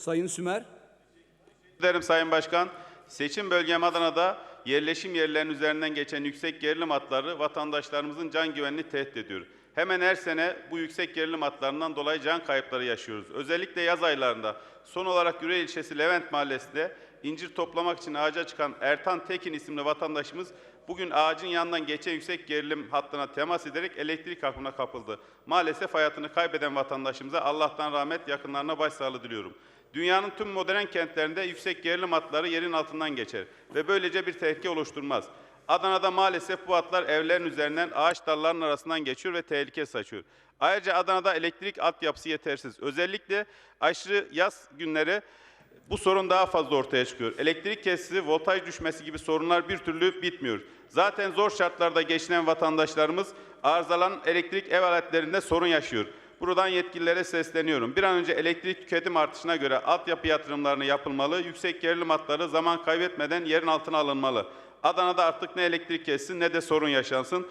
Sayın Sümer. ederim Sayın Başkan. Seçim bölgem Adana'da yerleşim yerlerinin üzerinden geçen yüksek gerilim hatları vatandaşlarımızın can güvenliğini tehdit ediyor. Hemen her sene bu yüksek gerilim hatlarından dolayı can kayıpları yaşıyoruz. Özellikle yaz aylarında son olarak Yüreğir ilçesi Levent mahallesinde incir toplamak için ağaca çıkan Ertan Tekin isimli vatandaşımız bugün ağacın yanından geçen yüksek gerilim hattına temas ederek elektrik akımına kapıldı. Maalesef hayatını kaybeden vatandaşımıza Allah'tan rahmet yakınlarına başsağlığı diliyorum. Dünyanın tüm modern kentlerinde yüksek gerilim hatları yerin altından geçer ve böylece bir tehlike oluşturmaz. Adana'da maalesef bu hatlar evlerin üzerinden ağaç dallarının arasından geçiyor ve tehlike saçıyor. Ayrıca Adana'da elektrik altyapısı yetersiz. Özellikle aşırı yaz günleri bu sorun daha fazla ortaya çıkıyor. Elektrik kesisi, voltaj düşmesi gibi sorunlar bir türlü bitmiyor. Zaten zor şartlarda geçinen vatandaşlarımız arızalanan elektrik ev aletlerinde sorun yaşıyor. Buradan yetkililere sesleniyorum. Bir an önce elektrik tüketim artışına göre altyapı yatırımlarını yapılmalı, yüksek gerilim hatları zaman kaybetmeden yerin altına alınmalı. Adana'da artık ne elektrik kessin ne de sorun yaşansın.